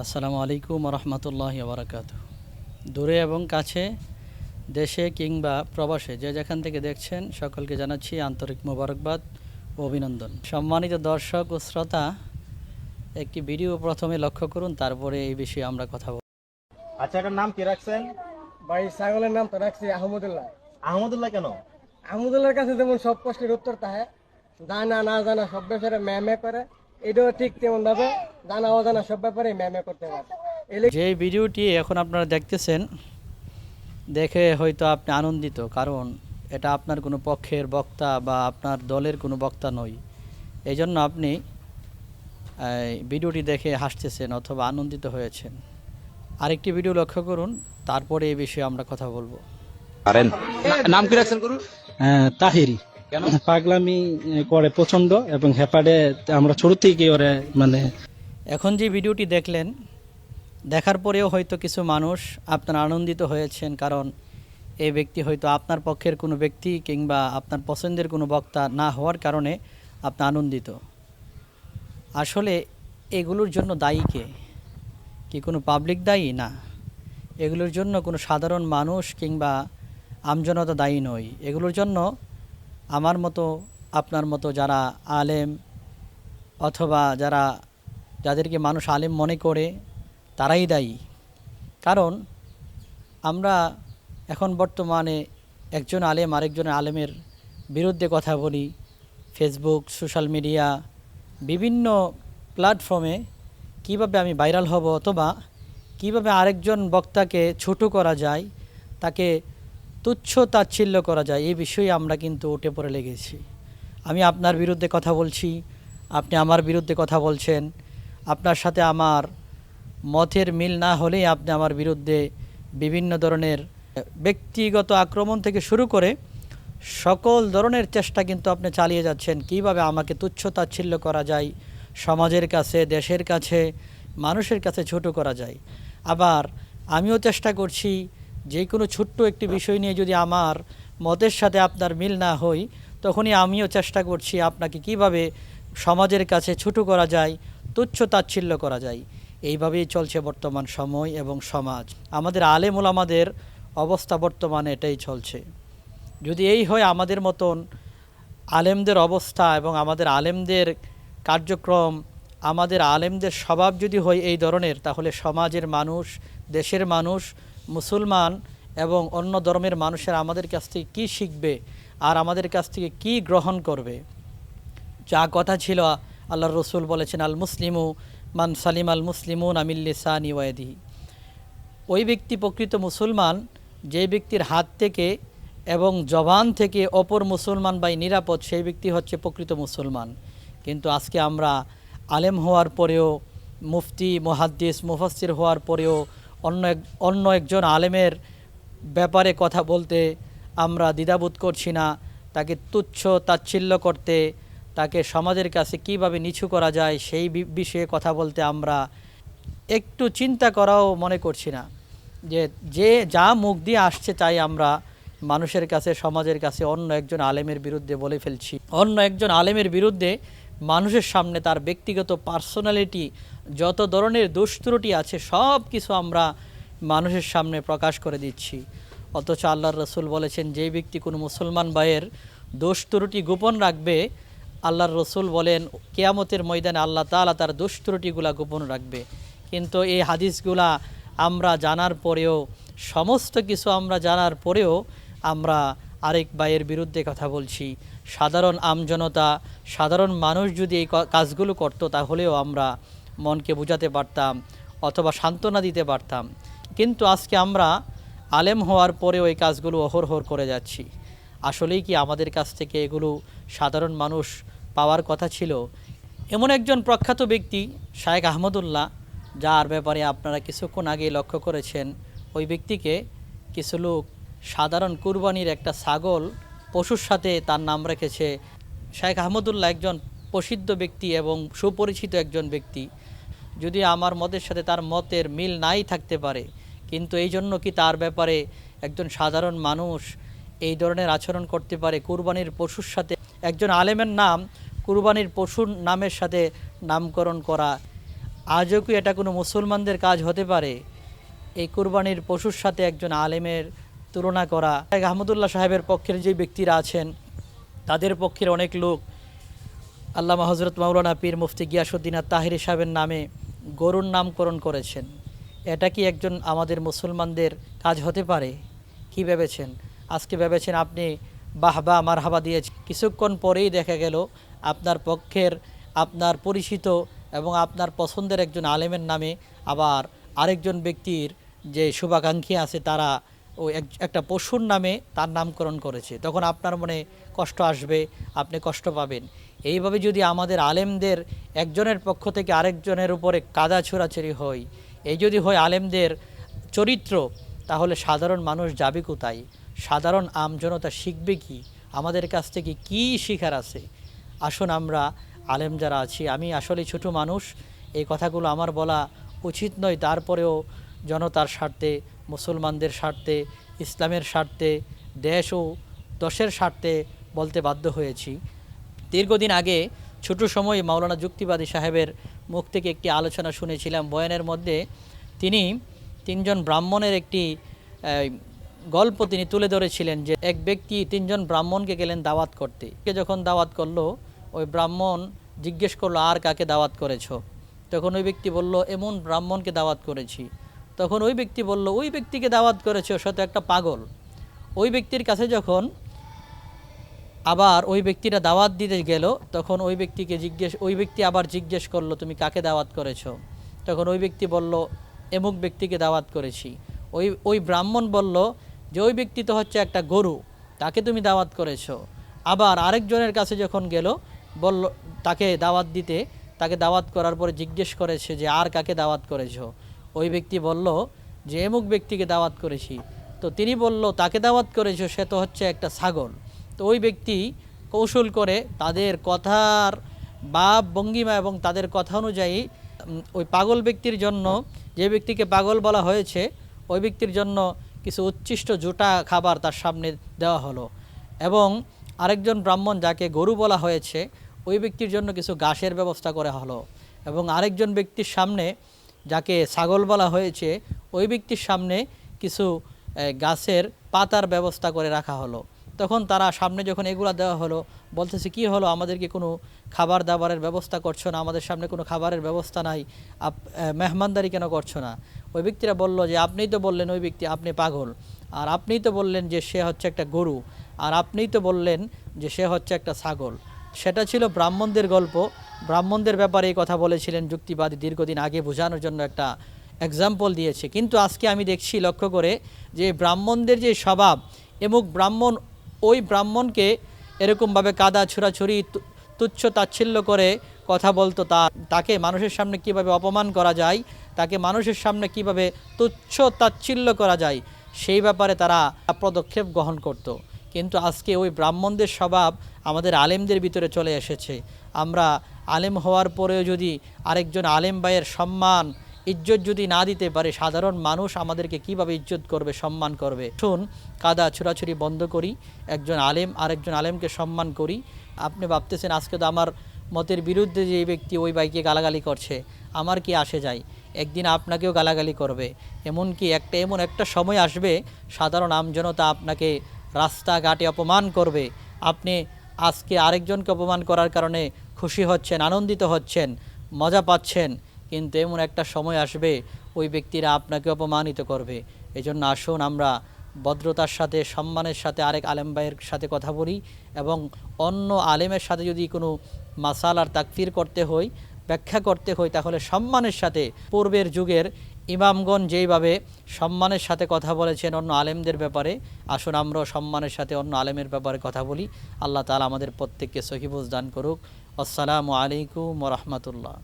আসসালামু আলাইকুম রহমতুল্লাহ বারাকাত দূরে এবং কাছে দেশে কিংবা প্রবাসে যে যেখান থেকে দেখছেন সকলকে জানাচ্ছি আন্তরিক মোবারকবাদ ও অভিনন্দন। সম্মানিত দর্শক ও শ্রোতা একটি ভিডিও প্রথমে লক্ষ্য করুন তারপরে এই বিষয়ে আমরা কথা বলব। আচ্ছা এটার নাম কি রাখছেন? ভাই ছাগলের নাম তো রাখছি আহমদুল্লাহ। আহমদুল্লাহ কেন? আহমদুল্লাহর কাছে যেমন সব প্রশ্নের উত্তর তাহে জানা না জানা সব ব্যাপারে ম্যামে করে এটাও ঠিক তেমন ভাবে জানা অজানা সব ব্যাপারে ম্যামে করতে পারে যে ভিডিওটি এখন আপনারা দেখতেছেন দেখে হয়তো আপনি আনন্দিত কারণ এটা আপনার কোনো পক্ষের বক্তা বা আপনার দলের কোনো বক্তা নয়। এই জন্য আপনি ভিডিওটি দেখে হাসতেছেন অথবা আনন্দিত হয়েছেন। আরেকটি ভিডিও লক্ষ্য করুন তারপরে এই বিষয়ে আমরা কথা বলব। নাম কি রাখছেন গুরু? হ্যাঁ, তাহিরি। পাগলামি করে প্রচণ্ড এবং হেপাডে আমরা ছোট থেকে ওরে মানে এখন যে ভিডিওটি দেখলেন দেখার পরেও হয়তো কিছু মানুষ আপনার আনন্দিত হয়েছেন কারণ এই ব্যক্তি হয়তো আপনার পক্ষের কোনো ব্যক্তি কিংবা আপনার পছন্দের কোনো বক্তা না হওয়ার কারণে আপনি আনন্দিত। আসলে এগুলোর জন্য দায়ী কে? কি কোনো পাবলিক দায়ী? না। এগুলোর জন্য কোনো সাধারণ মানুষ কিংবা আমজনতা দায়ী নয়। এগুলোর জন্য আমার মতো, আপনার মতো যারা আলেম অথবা যারা, যাদেরকে মানুষ আলেম মনে করে, তারাই দায়ী। কারণ আমরা এখন বর্তমানে একজন আলেম আরেকজন আলেমের বিরুদ্ধে কথা বলি ফেসবুক সোশ্যাল মিডিয়া বিভিন্ন প্ল্যাটফর্মে কীভাবে আমি ভাইরাল হব অথবা কীভাবে আরেকজন বক্তাকে ছোট করা যায়, তাকে তুচ্ছ তাচ্ছিল্য করা যায়, এই বিষয়ে আমরা কিন্তু উঠে পড়ে লেগেছি। আমি আপনার বিরুদ্ধে কথা বলছি, আপনি আমার বিরুদ্ধে কথা বলছেন, আপনার সাথে আমার মতের মিল না হলেই আপনি আমার বিরুদ্ধে বিভিন্ন ধরনের ব্যক্তিগত আক্রমণ থেকে শুরু করে সকল ধরনের চেষ্টা কিন্তু আপনি চালিয়ে যাচ্ছেন। কীভাবে আমাকে তুচ্ছ তাচ্ছিল্য করা যায়, সমাজের কাছে, দেশের কাছে, মানুষের কাছে ছোট করা যায়। আবার আমিও চেষ্টা করছি যে কোনো ছোট্ট একটি বিষয় নিয়ে যদি আমার মতের সাথে আপনার মিল না হই, তখনই আমিও চেষ্টা করছি আপনাকে কীভাবে সমাজের কাছে ছোট করা যায়, তুচ্ছ তাচ্ছিল্য করা যায়। এইভাবেই চলছে বর্তমান সময় এবং সমাজ। আমাদের আলেম আমাদের অবস্থা বর্তমানে এটাই চলছে। যদি এই হয় আমাদের মতন আলেমদের অবস্থা এবং আমাদের আলেমদের কার্যক্রম, আমাদের আলেমদের স্বভাব যদি হয় এই ধরনের, তাহলে সমাজের মানুষ, দেশের মানুষ মুসলমান এবং অন্য ধর্মের মানুষের আমাদের কাছ থেকে কী শিখবে আর আমাদের কাছ থেকে কী গ্রহণ করবে। যা কথা ছিল আল্লাহর রসুল বলেছেন, আল মুসলিমু মান সালিম আল মুসলিমুন আমিল্লিসানি ওয়াদিহি ওই ব্যক্তি প্রকৃত মুসলমান, যে ব্যক্তির হাত থেকে এবং জবান থেকে অপর মুসলমান বাই নিরাপদ, সেই ব্যক্তি হচ্ছে প্রকৃত মুসলমান। কিন্তু আজকে আমরা আলেম হওয়ার পরেও, মুফতি, মুহাদ্দিস মুফাসির হওয়ার পরেও অন্য এক, অন্য একজন আলেমের ব্যাপারে কথা বলতে আমরা দ্বিধাবোধ করছি না। তাকে তুচ্ছ তাচ্ছিল্য করতে, তাকে সমাজের কাছে কীভাবে নিচু করা যায় সেই বিষয়ে কথা বলতে আমরা একটু চিন্তা করাও মনে করছি না। যে যে যা মুখ দিয়ে আসছে তাই আমরা মানুষের কাছে, সমাজের কাছে অন্য একজন আলেমের বিরুদ্ধে বলে ফেলছি। অন্য একজন আলেমের বিরুদ্ধে মানুষের সামনে তার ব্যক্তিগত পার্সোনালিটি যত ধরনের দুষ্ত্রুটি আছে সব কিছু আমরা মানুষের সামনে প্রকাশ করে দিচ্ছি। অথচ আল্লাহর রসুল বলেছেন, যে ব্যক্তি কোনো মুসলমান ভাইয়ের দোষ ত্রুটি গোপন রাখবে, আল্লাহর রসুল বলেন, কেয়ামতের ময়দানে আল্লাহ তাআলা তার দোষ ত্রুটিগুলা গোপন রাখবে। কিন্তু এই হাদিসগুলা আমরা জানার পরেও, সমস্ত কিছু আমরা জানার পরেও আমরা আরেক ভাইয়ের বিরুদ্ধে কথা বলছি। সাধারণ আমজনতা, সাধারণ মানুষ যদি এই কাজগুলো করতো, তাহলেও আমরা মনকে বোঝাতে পারতাম অথবা সান্ত্বনা দিতে পারতাম। কিন্তু আজকে আমরা আলেম হওয়ার পরেও এই কাজগুলো অহরহর করে যাচ্ছি। আসলেই কি আমাদের কাছ থেকে এগুলো সাধারণ মানুষ পাওয়ার কথা ছিল? এমন একজন প্রখ্যাত ব্যক্তি, শায়েখ আহমদুল্লাহ, যার ব্যাপারে আপনারা কিছুক্ষণ আগে লক্ষ্য করেছেন, ওই ব্যক্তিকে কিছু লোক সাধারণ কুরবানির একটা ছাগল পশুর সাথে তার নাম রেখেছে শেখ আহমদুল্লাহ একজন প্রসিদ্ধ ব্যক্তি এবং সুপরিচিত একজন ব্যক্তি। যদি আমার মতের সাথে তার মতের মিল নাই থাকতে পারে, কিন্তু এই জন্য কি তার ব্যাপারে একজন সাধারণ মানুষ এই ধরনের আচরণ করতে পারে? কুরবানির পশুর সাথে একজন আলেমের নাম, কুরবানির পশুর নামের সাথে নামকরণ করা, আজও কি এটা কোনো মুসলমানদের কাজ হতে পারে? এই কুরবানির পশুর সাথে একজন আলেমের তুলনা করা। আহমদুল্লাহ সাহেবের পক্ষের যে ব্যক্তিরা আছেন, তাদের পক্ষের অনেক লোক আল্লামা হজরত মাওলানা পীর মুফতি গিয়াসুদ্দিন তাহির সাহেবের নামে গরুর নামকরণ করেছেন। এটা কি একজন আমাদের মুসলমানদের কাজ হতে পারে? কি ভেবেছেন? আজকে ভেবেছেন আপনি বাহবা মারহাবা দিয়ে কিছুক্ষণ পরেই দেখা গেল আপনার পক্ষের, আপনার পরিচিত এবং আপনার পছন্দের একজন আলেমের নামে আবার আরেকজন ব্যক্তির যে শুভাকাঙ্ক্ষী আছে তারা ও এক- একটা পশুর নামে তার নামকরণ করেছে। তখন আপনার মনে কষ্ট আসবে, আপনি কষ্ট পাবেন। এইভাবে যদি আমাদের আলেমদের একজনের পক্ষ থেকে আরেকজনের উপরে কাদা ছোড়াছড়ি হয়, এই যদি হয় আলেমদের চরিত্র, তাহলে সাধারণ মানুষ যাবে কোথায়? সাধারণ আমজনতা শিখবে কি? আমাদের কাছ থেকে কি শিখার আছে? আসুন আমরা আলেম যারা আছি, আমি আসলে ছোট মানুষ, এই কথাগুলো আমার বলা উচিত নয়, তারপরেও জনতার স্বার্থে মুসলমানদের স্বার্থে, ইসলামের স্বার্থে, দেশ ও দশের স্বার্থে বলতে বাধ্য হয়েছি। দীর্ঘদিন আগে ছোট সময়ে মাওলানা যুক্তিবাদী সাহেবের মুখ থেকে একটি আলোচনা শুনেছিলাম। বয়ানের মধ্যে তিনি তিনজন ব্রাহ্মণের একটি গল্প তিনি তুলে ধরেছিলেন যে এক ব্যক্তি তিনজন ব্রাহ্মণকে গেলেন দাওয়াত করতে। কে যখন দাওয়াত করল, ওই ব্রাহ্মণ জিজ্ঞেস করল, আর কাকে দাওয়াত করেছ? তখন ওই ব্যক্তি বলল, এমন ব্রাহ্মণকে দাওয়াত করেছি। তখন ওই ব্যক্তি বলল, ওই ব্যক্তিকে দাওয়াত করেছে ও সাথে একটা পাগল। ওই ব্যক্তির কাছে যখন আবার ওই ব্যক্তিটা দাওয়াত দিতে গেল, তখন ওই ব্যক্তিকে জিজ্ঞেস, ওই ব্যক্তি আবার জিজ্ঞেস করল, তুমি কাকে দাওয়াত করেছ? তখন ওই ব্যক্তি বলল, এমুক ব্যক্তিকে দাওয়াত করেছি। ওই ওই ব্রাহ্মণ বলল যে, ওই ব্যক্তি তো হচ্ছে একটা গরু, তাকে তুমি দাওয়াত করেছ। আবার আরেকজনের কাছে যখন গেল, বলল, তাকে দাওয়াত দিতে, তাকে দাওয়াত করার পরে জিজ্ঞেস করেছে যে, আর কাকে দাওয়াত করেছ? ওই ব্যক্তি বলল, যে এমুক ব্যক্তিকে দাওয়াত করেছি। তো তিনি বলল, তাকে দাওয়াত করেছ, সে তো হচ্ছে একটা ছাগল। তো ওই ব্যক্তি কৌশল করে তাদের কথার ভাব ভঙ্গিমা এবং তাদের কথা অনুযায়ী ওই পাগল ব্যক্তির জন্য, যে ব্যক্তিকে পাগল বলা হয়েছে, ওই ব্যক্তির জন্য কিছু উচ্ছিষ্ট জুটা খাবার তার সামনে দেওয়া হলো। এবং আরেকজন ব্রাহ্মণ যাকে গরু বলা হয়েছে, ওই ব্যক্তির জন্য কিছু ঘাসের ব্যবস্থা করা হলো। এবং আরেকজন ব্যক্তির সামনে যাকে ছাগল বলা হয়েছে, ওই ব্যক্তির সামনে কিছু গাছের পাতার ব্যবস্থা করে রাখা হলো। তখন তারা সামনে যখন এগুলা দেওয়া হলো, বলতেছে, কি হলো? আমাদেরকে কোনো খাবার দাবারের ব্যবস্থা করছ না? আমাদের সামনে কোনো খাবারের ব্যবস্থা নাই। আপ মেহমানদারি কেন করছ না? ওই ব্যক্তিরা বলল যে, আপনিই তো বললেন ওই ব্যক্তি আপনি পাগল। আর আপনিই তো বললেন যে, সে হচ্ছে একটা গরু। আর আপনিই তো বললেন যে, সে হচ্ছে একটা ছাগল। সেটা ছিল ব্রাহ্মণদের গল্প। ব্রাহ্মণদের ব্যাপারে এই কথা বলেছিলেন যুক্তিবাদী, দীর্ঘদিন আগে বোঝানোর জন্য একটা এক্সাম্পল দিয়েছে কিন্তু আজকে আমি দেখছি লক্ষ্য করে যে ব্রাহ্মণদের যে স্বভাব, এমুক ব্রাহ্মণ ওই ব্রাহ্মণকে এরকমভাবে কাদা ছুড়াছুরি তু- তুচ্ছ তাচ্ছিল্য করে কথা বলতো তা, তাকে মানুষের সামনে কীভাবে অপমান করা যায়, তাকে মানুষের সামনে কীভাবে তুচ্ছ তাচ্ছিল্য করা যায়, সেই ব্যাপারে তারা পদক্ষেপ গ্রহণ করত। কিন্তু আজকে ওই ব্রাহ্মণদের স্বভাব আমাদের আলেমদের ভিতরে চলে এসেছে আমরা আলেম হওয়ার পরেও যদি আরেকজন আলেম ভাইয়ের সম্মান, ইজ্জত যদি না দিতে পারে, সাধারণ মানুষ আমাদেরকে কীভাবে ইজ্জত করবে, সম্মান করবে? শুন, কাদা ছুড়াছুরি বন্ধ করি, একজন আলেম আরেকজন আলেমকে সম্মান করি। আপনি ভাবতেছেন আজকে তো আমার মতের বিরুদ্ধে যে ব্যক্তি ওই বাইকে গালাগালি করছে, আমার কি আসে যায়? একদিন আপনাকেও গালাগালি করবে। এমনকি একটা, এমন একটা সময় আসবে, সাধারণ আমজনতা আপনাকে রাস্তাঘাটে অপমান করবে। আপনি আজকে আরেকজনকে অপমান করার কারণে খুশি হচ্ছেন, আনন্দিত হচ্ছেন, মজা পাচ্ছেন, কিন্তু এমন একটা সময় আসবে ওই ব্যক্তিরা আপনাকে অপমানিত করবে। এজন্য আসুন আমরা ভদ্রতার সাথে, সম্মানের সাথে আরেক আলেম ভাইয়ের সাথে কথা বলি এবং অন্য আলেমের সাথে যদি কোনো মাসালার তাকফির করতে হয় ব্যাখ্যা করতে হয়, তাহলে সম্মানের সাথে। পূর্বের যুগের ইমামগণ যেইভাবে সম্মানের সাথে কথা বলেছেন অন্য আলেমদের ব্যাপারে, আসুন আমরাও সম্মানের সাথে অন্য আলেমের ব্যাপারে কথা বলি। আল্লাহ তালা আমাদের প্রত্যেককে সহিবুজ দান করুক। আসসালামু আলাইকুম রহমতুল্লাহ।